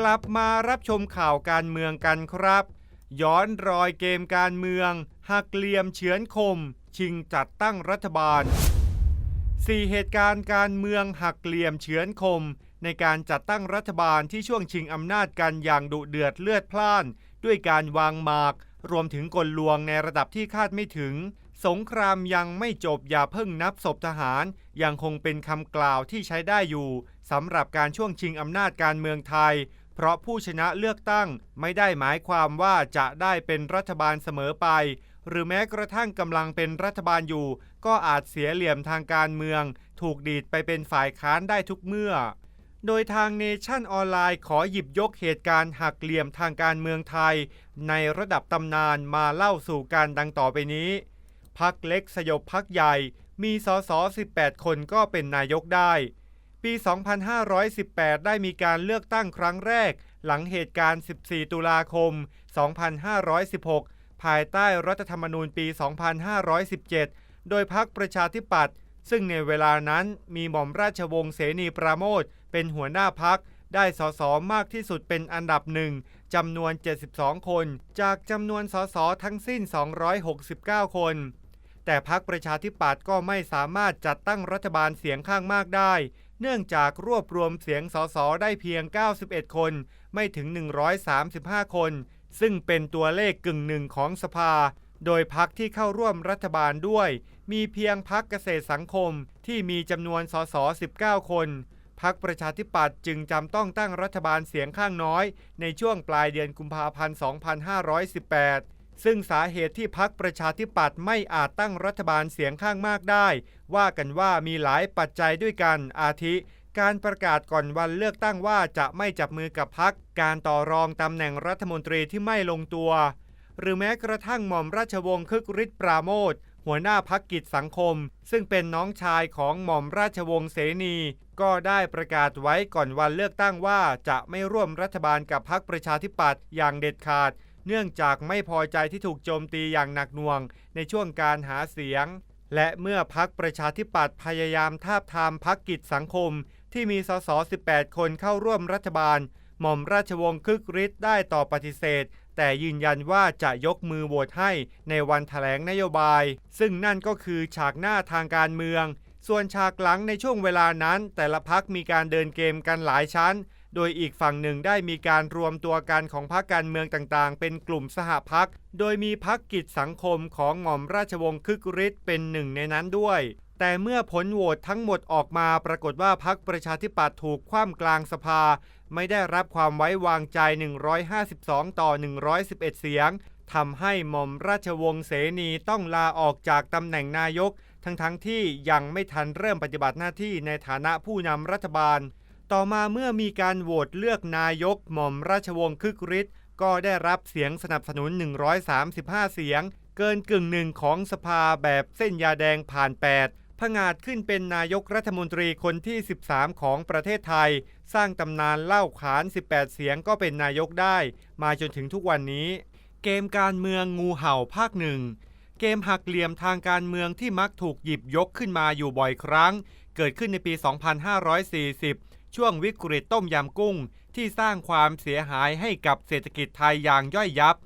กลับมารับชมข่าวการเมืองกันครับ ย้อนรอยเกมการเมือง หักเหลี่ยมเฉือนคม ชิงจัดตั้งรัฐบาล 4 เหตุการณ์การเมืองหักเหลี่ยมเฉือนคม ในการจัดตั้งรัฐบาลที่ช่วงชิงอำนาจกันอย่างดุเดือดเลือดพล่าน ด้วยการวางหมาก รวมถึงกลลวงในระดับที่คาดไม่ถึง สงครามยังไม่จบอย่าเพิ่งนับศพทหาร ยังคงเป็นคำกล่าวที่ใช้ได้อยู่สำหรับการช่วงชิงอำนาจการเมืองไทย เพราะผู้ชนะเลือกตั้งไม่ได้หมายความว่าจะได้เป็นรัฐบาลเสมอไป หรือแม้กระทั่งกำลังเป็นรัฐบาลอยู่ ก็อาจเสียเหลี่ยมทางการเมือง ถูกดีดไปเป็นฝ่ายค้านได้ทุกเมื่อ โดยทางเนชั่นออนไลน์ขอหยิบยกเหตุการณ์หักเหลี่ยมทางการเมืองไทย ในระดับตำนานมาเล่าสู่การดังต่อไปนี้พักเล็กสยบพักใหญ่ มีสส 18 คนก็เป็นนายกได้ ปี 2518 ได้มีการเลือกตั้งครั้งแรก หลังเหตุการณ์ 14 ตุลาคม 2516 ภายใต้รัฐธรรมนูญปี 2517 โดยพักประชาธิปัตย์ซึ่งในเวลานั้นมีหม่อมราชวงศ์เสนีปราโมทเป็นหัวหน้าพักได้สสมากที่สุดเป็นอันดับหนึ่งจำนวน 72 คน จากจำนวนสสทั้งสิ้น 269 คน แต่พักประชาธิปัตย์ก็ไม่สามารถจัดตั้งรัฐบาลเสียงข้างมากได้ เนื่องจากรวบรวมเสียงสสได้เพียง 91 คน ไม่ถึง 135 คน ซึ่งเป็นตัวเลขกึ่งหนึ่งของสภา โดยพักที่เข้าร่วมรัฐบาลด้วย มีเพียงพักเกษตรสังคมที่มีจำนวนสส 19 คนพักประชาธิปัตย์จึงจำต้องตั้งรัฐบาลเสียงข้างน้อย ในช่วงปลายเดือนกุมภาพันธ์ 2518 ซึ่งสาเหตุที่พักประชาธิปัตย์ไม่อาจตั้งรัฐบาลเสียงข้างมากได้ ว่ากันว่ามีหลายปัจจัยด้วยกันอาทิ การประกาศก่อนวันเลือกตั้งว่าจะไม่จับมือกับพัก การต่อรองตำแหน่งรัฐมนตรีที่ไม่ลงตัว หรือแม้กระทั่งหม่อมราชวงศ์คึกฤทธิ์ปราโมทหัวหน้าพักกิจสังคม ซึ่งเป็นน้องชายของหม่อมราชวงศ์เสนี ก็ได้ประกาศไว้ก่อนวันเลือกตั้งว่าจะไม่ร่วมรัฐบาลกับพักประชาธิปัตย์อย่างเด็ดขาด เนื่องจากไม่พอใจที่ถูกโจมตีอย่างหนักหน่วง ในช่วงการหาเสียง และเมื่อพักประชาธิปัตย์พยายามทาบทามพักกิจสังคม ที่มีสส 18 คนเข้าร่วมรัฐบาล หม่อมราชวงศ์คึกฤทธิ์ได้ต่อปฏิเสธ แต่ยืนยันว่าจะยกมือโหวตให้ในวันถแถลงนโยบาย ซึ่งนั่นก็คือฉากหน้าทางการเมือง ส่วนฉากหลังในช่วงเวลานั้น แต่ละพักมีการเดินเกมกันหลายชั้น โดยอีกฝั่งหนึ่งได้มีการรวมตัวกันของพรรคการเมืองต่างๆ เป็นกลุ่มสหพัก โดยมีพักกิจสังคมของหม่อมราชวงศ์คึกฤทธิ์เป็นหนึ่งในนั้นด้วย แต่เมื่อผลโหวตทั้งหมดออกมาปรากฏว่าพักประชาธิปัตย์ถูกคว่ำกลางสภา ไม่ได้รับความไว้วางใจ 152 ต่อ 111 เสียงทำให้หม่อมราชวงศ์เสนีต้องลาออกจากตำแหน่งนายก ทั้งๆทที่ยังไม่ทันเริ่มปฏิบัติหน้าที่ในฐานะผู้นำรัฐบาล ต่อมาเมื่อมีการโหวตเลือกนายกหม่อมราชวงศ์คึกฤทธิ์ก็ได้รับเสียงสนับสนุน 135 เสียง เกินกึ่งหนึ่งของสภาแบบเส้นยาแดงผ่าน 8ผงาดขึ้นเป็นนายกรัฐมนตรีคนที่ 13 ของประเทศไทย สร้างตำนานเล่าขาน 18 เสียงก็เป็นนายกได้ มาจนถึงทุกวันนี้ เกมการเมืองงูเห่าภาคหนึ่งเกมหักเหลี่ยมทางการเมืองที่มักถูกหยิบยกขึ้นมาอยู่บ่อยครั้ง เกิดขึ้นในปี 2540 ช่วงวิกฤตต้มยำกุ้ง ที่สร้างความเสียหายให้กับเศรษฐกิจไทยอย่างย่อยยับ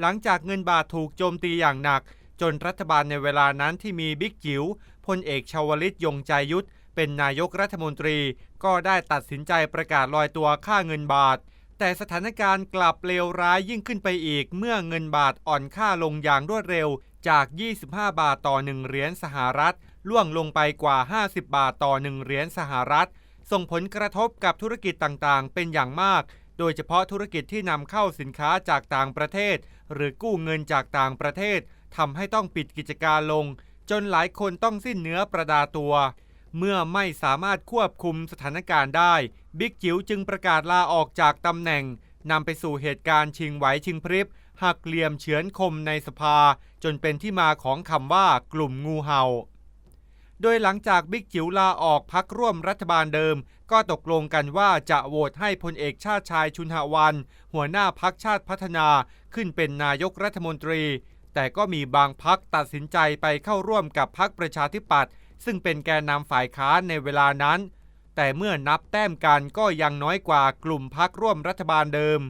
หลังจากเงินบาทถูกโจมตีอย่างหนัก จนรัฐบาลในเวลานั้นที่มีบิ๊กจิ๋วพลเอกชาวลิตยงใจยุทธเป็นนายกรัฐมนตรี ก็ได้ตัดสินใจประกาศลอยตัวค่าเงินบาท แต่สถานการณ์กลับเลวร้ายยิ่งขึ้นไปอีก เมื่อเงินบาทอ่อนค่าลงอย่างรวดเร็วจาก 25 บาทต่อ 1 เหรียญสหรัฐ ล่วงลงไปกว่า 50 บาทต่อ 1 เหรียญสหรัฐ ส่งผลกระทบกับธุรกิจต่างๆ เป็นอย่างมาก โดยเฉพาะธุรกิจที่นำเข้าสินค้าจากต่างประเทศ หรือกู้เงินจากต่างประเทศทำให้ต้องปิดกิจการลง จนหลายคนต้องสิ้นเนื้อประดาตัว เมื่อไม่สามารถควบคุมสถานการณ์ได้ บิ๊กจิ๋วจึงประกาศลาออกจากตำแหน่งนำไปสู่เหตุการณ์ชิงไหวชิงพริบหักเหลี่ยมเฉือนคมในสภา จนเป็นที่มาของคำว่ากลุ่มงูเห่า โดยหลังจากบิ๊กจิ๋วลาออกพักร่วมรัฐบาลเดิม ก็ตกลงกันว่าจะโหวตให้พลเอกชาติชายชุนหวัน หัวหน้าพักชาติพัฒนาขึ้นเป็นนายกรัฐมนตรี แต่ก็มีบางพักตัดสินใจไปเข้าร่วมกับพักประชาธิปัตย์ซึ่งเป็นแกนนำฝ่ายค้านในเวลานั้น แต่เมื่อนับแต้มกันก็ยังน้อยกว่ากลุ่มพักร่วมรัฐบาลเดิม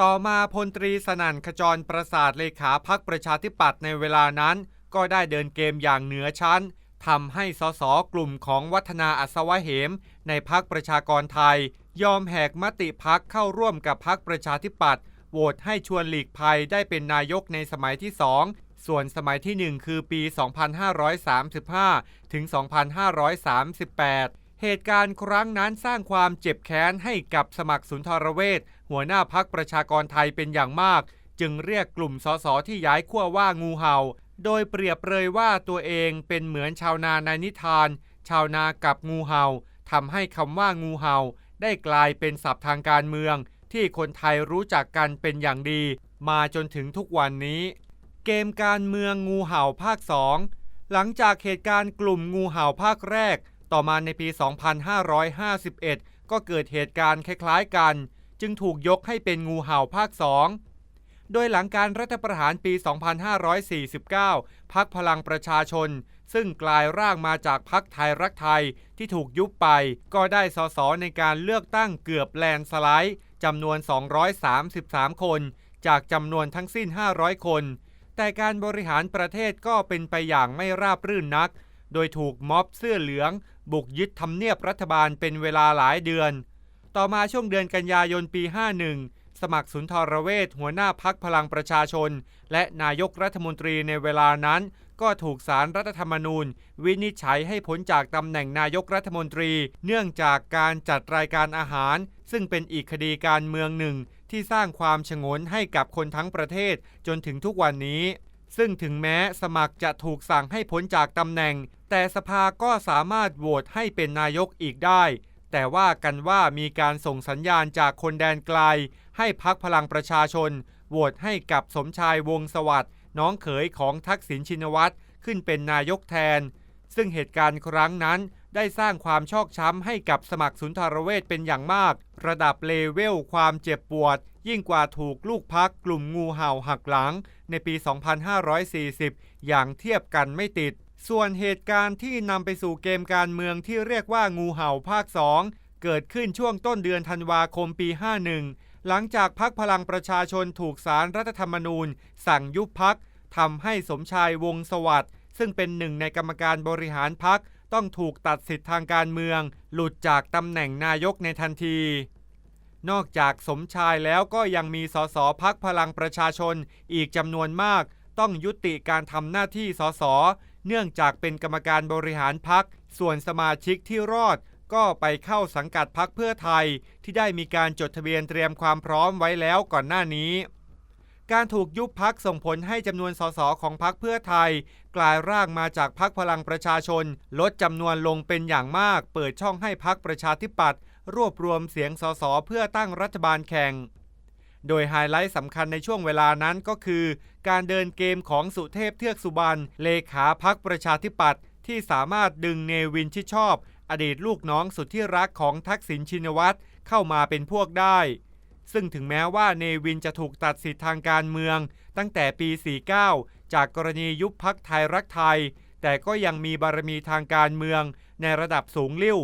ต่อมาพลตรีสนั่นขจรประสาทเลขาพักประชาธิปัตย์ในเวลานั้น ก็ได้เดินเกมอย่างเหนือชั้น ทำให้สสกลุ่มของวัฒนาอัศวะเหม ในพักประชากรไทย ยอมแหกมติพักเข้าร่วมกับพักประชาธิปัตย์โหวตให้ชวนหลีกภัยได้เป็นนายกในสมัยที่สองส่วนสมัยที่ 1 คือปี 2535 ถึง 2538เหตุการณ์ครั้งนั้นสร้างความเจ็บแค้นให้กับสมัครสุนทรเวชหัวหน้าพักประชากรไทยเป็นอย่างมาก จึงเรียกกลุ่มสสที่ย้ายขั้วว่างูเห่า โดยเปรียบเลยว่าตัวเองเป็นเหมือนชาวนาในนิทาน ชาวนากับงูเห่าทำให้คำว่างูเห่า ได้กลายเป็นศัพท์ทางการเมือง ที่คนไทยรู้จักกันเป็นอย่างดี มาจนถึงทุกวันนี้ เกมการเมืองงูเห่าภาค 2 หลังจากเหตุการณ์กลุ่มงูเห่าภาคแรก ต่อมาในปี 2551 ก็เกิดเหตุการณ์คล้ายๆกัน จึงถูกยกให้เป็นงูเห่าภาค 2 โดยหลังการรัฐประหารปี 2549 พักพลังประชาชน ซึ่งกลายร่างมาจากพักไทยรักไทยที่ถูกยุบไป ก็ได้สสในการเลือกตั้งเกือบแลนสไลด์จำนวน 233 คน จากจำนวนทั้งสิ้น 500 คน แต่การบริหารประเทศก็เป็นไปอย่างไม่ราบรื่นนัก โดยถูกม็อบเสื้อเหลือง บุกยึดทำเนียบรัฐบาลเป็นเวลาหลายเดือน ต่อมาช่วงเดือนกันยายนปี 51 สมัครสุนทรเวชหัวหน้าพักพลังประชาชน และนายกรัฐมนตรีในเวลานั้น ก็ถูกสารรัฐธรรมนูญ วินิจฉัยให้พ้นจากตำแหน่งนายกรัฐมนตรี เนื่องจากการจัดรายการอาหาร ซึ่งเป็นอีกคดีการเมืองหนึ่ง ที่สร้างความฉงนให้กับคนทั้งประเทศจนถึงทุกวันนี้ ซึ่งถึงแม้สมัครจะถูกสั่งให้พ้นจากตำแหน่ง แต่สภาก็สามารถโหวตให้เป็นนายกอีกได้ แต่ว่ากันว่ามีการส่งสัญญาณจากคนแดนไกล ให้พักพลังประชาชนโหวตให้กับสมชายวงสวัสด์น้องเขยของทักษิณชินวัตรขึ้นเป็นนายกแทน ซึ่งเหตุการณ์ครั้งนั้นได้สร้างความชอกช้ำให้กับสมัครสุนทรเวชเป็นอย่างมาก ระดับเลเวลความเจ็บปวด ยิ่งกว่าถูกลูกพักกลุ่มงูเห่าหักหลัง ในปี 2540 อย่างเทียบกันไม่ติด ส่วนเหตุการณ์ที่นำไปสู่เกมการเมืองที่เรียกว่างูเห่าภาค 2 เกิดขึ้นช่วงต้นเดือนธันวาคมปี 51 หลังจากพักพลังประชาชนถูกสารรัฐธรรมนูญ สั่งยุบพักทำให้สมชายวงสวัสด์ซึ่งเป็นหนึ่งในกรรมการบริหารพักต้องถูกตัดสิทธิ์ทางการเมือง หลุดจากตำแหน่งนายกในทันที นอกจากสมชายแล้วก็ยังมีสสพักพลังประชาชนอีกจำนวนมาก ต้องยุติการทำหน้าที่สส เนื่องจากเป็นกรรมการบริหารพัก ส่วนสมาชิกที่รอดก็ไปเข้าสังกัดพักเพื่อไทย ที่ได้มีการจดทะเบียนเตรียมความพร้อมไว้แล้วก่อนหน้านี้ การถูกยุบพักส่งผลให้จำนวนสสของพักเพื่อไทย กลายร่างมาจากพักพลังประชาชน ลดจำนวนลงเป็นอย่างมาก เปิดช่องให้พักประชาธิปัตย์รวบรวมเสียงสสเพื่อตั้งรัฐบาลแข่ง โดยไฮไลท์สำคัญในช่วงเวลานั้นก็คือ การเดินเกมของสุเทพเทือกสุบรรณเลขาพักประชาธิปัตย์ที่สามารถดึงเนวินชิดชอบ อดีตลูกน้องสุดที่รักของทักษิณชินวัตรเข้ามาเป็นพวกได้ ซึ่งถึงแม้ว่าเนวินจะถูกตัดสิทธิทางการเมือง ตั้งแต่ปี 49 จากกรณียุบพักไทยรักไทย แต่ก็ยังมีบารมีทางการเมืองในระดับสูงลิ่ว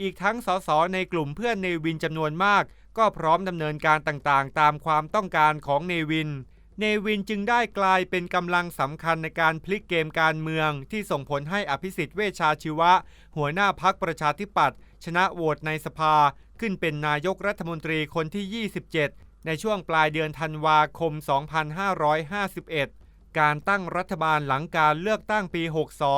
อีกทั้งสสในกลุ่มเพื่อนเนวินจำนวนมาก ก็พร้อมดำเนินการต่างๆ ตามความต้องการของเนวิน เนวินจึงได้กลายเป็นกำลังสำคัญในการพลิกเกมการเมือง ที่ส่งผลให้อภิสิทธิ์เวชชาชีวะ หัวหน้าพักประชาธิปัตย์ชนะโหวตในสภา ขึ้นเป็นนายกรัฐมนตรีคนที่ 27 ในช่วงปลายเดือนธันวาคม 2551 การตั้งรัฐบาลหลังการเลือกตั้งปี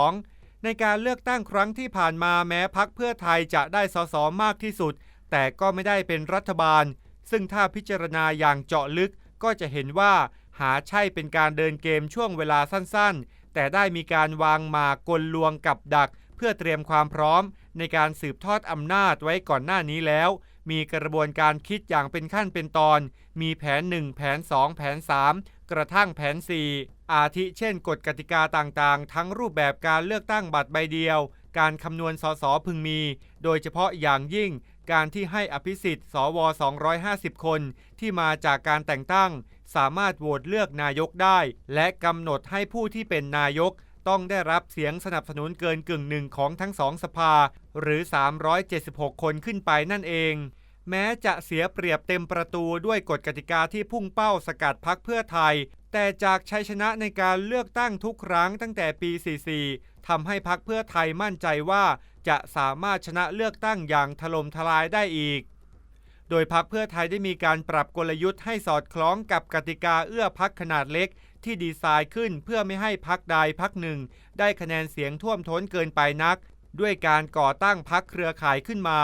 62 ในการเลือกตั้งครั้งที่ผ่านมาแม้พักเพื่อไทยจะได้สสมากที่สุด แต่ก็ไม่ได้เป็นรัฐบาล ซึ่งถ้าพิจารณาอย่างเจาะลึกก็จะเห็นว่าหาใช่เป็นการเดินเกมช่วงเวลาสั้นๆ แต่ได้มีการวางหมากกลลวงกับดัก เพื่อเตรียมความพร้อม ในการสืบทอดอำนาจไว้ก่อนหน้านี้แล้ว มีกระบวนการคิดอย่างเป็นขั้นเป็นตอน มีแผน 1 แผน 2 แผน 3 กระทั่งแผน 4 อาทิเช่นกฎกติกาต่างๆ ทั้งรูปแบบการเลือกตั้งบัตรใบเดียว การคำนวณสสพึงมี โดยเฉพาะอย่างยิ่ง การที่ให้อภิสิทธิ์สว 250 คนที่มาจากการแต่งตั้ง สามารถโหวตเลือกนายกได้ และกำหนดให้ผู้ที่เป็นนายกต้องได้รับเสียงสนับสนุนเกินกึ่งหนึ่งของทั้งสองสภา หรือ 376 คนขึ้นไปนั่นเอง แม้จะเสียเปรียบเต็มประตูด้วยกฎกติกาที่พุ่งเป้าสกัดพักเพื่อไทย แต่จากชัยชนะในการเลือกตั้งทุกครั้งตั้งแต่ปี 44ทำให้พักเพื่อไทยมั่นใจว่า จะสามารถชนะเลือกตั้งอย่างถล่มทลายได้อีก โดยพักเพื่อไทยได้มีการปรับกลยุทธ์ให้สอดคล้องกับกติกาเอื้อพักขนาดเล็กที่ดีไซน์ขึ้นเพื่อไม่ให้พักใดพักหนึ่ง ได้คะแนนเสียงท่วมท้นเกินไปนัก ด้วยการก่อตั้งพักเครือข่ายขึ้นมา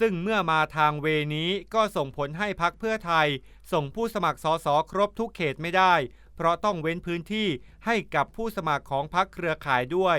ซึ่งเมื่อมาทางเวนี้ก็ส่งผลให้พักเพื่อไทย ส่งผู้สมัครสสครบทุกเขตไม่ได้ เพราะต้องเว้นพื้นที่ให้กับผู้สมัครของพักเครือข่ายด้วย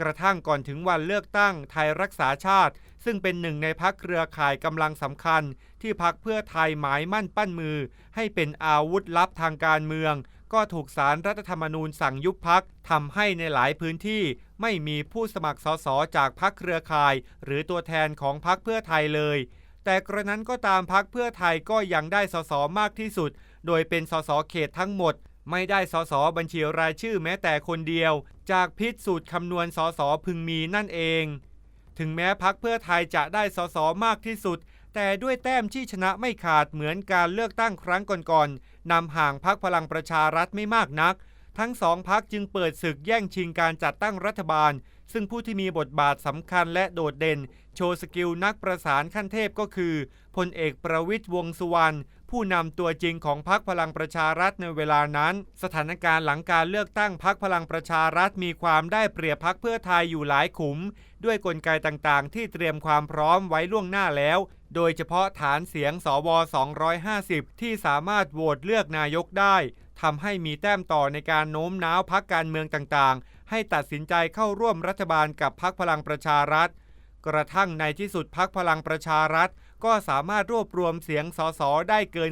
กระทั่งก่อนถึงวันเลือกตั้งไทยรักษาชาติ ซึ่งเป็นหนึ่งในพักเครือข่ายกำลังสำคัญ ที่พักเพื่อไทยหมายมั่นปั้นมือ ให้เป็นอาวุธลับทางการเมือง ก็ถูกสารรัฐธรรมนูญสั่งยุบพักทำให้ในหลายพื้นที่ ไม่มีผู้สมัครสสจากพักเครือข่าย หรือตัวแทนของพักเพื่อไทยเลย แต่กระนั้นก็ตามพักเพื่อไทยก็ยังได้สสมากที่สุด โดยเป็นสสเขตทั้งหมด ไม่ได้สสบัญชีรายชื่อแม้แต่คนเดียว จากพิษสูตรคำนวณสสพึงมีนั่นเอง ถึงแม้พักเพื่อไทยจะได้สสมากที่สุด แต่ด้วยแต้มที่ชนะไม่ขาดเหมือนการเลือกตั้งครั้งก่อนๆนำห่างพักพลังประชารัฐไม่มากนัก ทั้งสองพักจึงเปิดศึกแย่งชิงการจัดตั้งรัฐบาล ซึ่งผู้ที่มีบทบาทสำคัญและโดดเด่น โชว์สกิลนักประสานขั้นเทพก็คือพลเอกประวิตยวงสุวรรณ ผู้นำตัวจริงของพรรคพลังประชารัฐในเวลานั้น สถานการณ์หลังการเลือกตั้งพรรคพลังประชารัฐมีความได้เปรียบพรรคเพื่อไทยอยู่หลายขุม ด้วยกลไกต่างๆ ที่เตรียมความพร้อมไว้ล่วงหน้าแล้ว โดยเฉพาะฐานเสียงสว 250 ที่สามารถโหวตเลือกนายกได้ทำให้มีแต้มต่อในการโน้มน้าวพักการเมืองต่างๆ ให้ตัดสินใจเข้าร่วมรัฐบาลกับพรรคพลังประชารัฐ กระทั่งในที่สุดพักพลังประชารัฐ ก็สามารถรวบรวมเสียงสสได้เกิน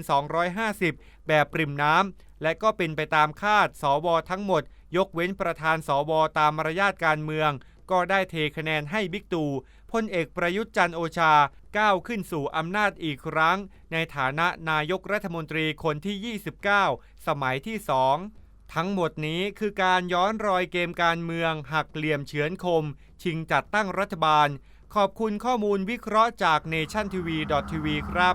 250 แบบปริมน้ำ และก็เป็นไปตามคาดสวทั้งหมด ยกเว้นประธานสวตามมารยาทการเมือง ก็ได้เทคะแนนให้บิ๊กตู่พลเอกประยุทธ์จันโอชาก้าวขึ้นสู่อำนาจอีกครั้ง ในฐานะนายกรัฐมนตรีคนที่ 29 สมัยที่2ทั้งหมดนี้คือการย้อนรอยเกมการเมืองหักเหลี่ยมเฉือนคม ชิงจัดตั้งรัฐบาล ขอบคุณข้อมูลวิเคราะห์จาก Nation TV TV ครับ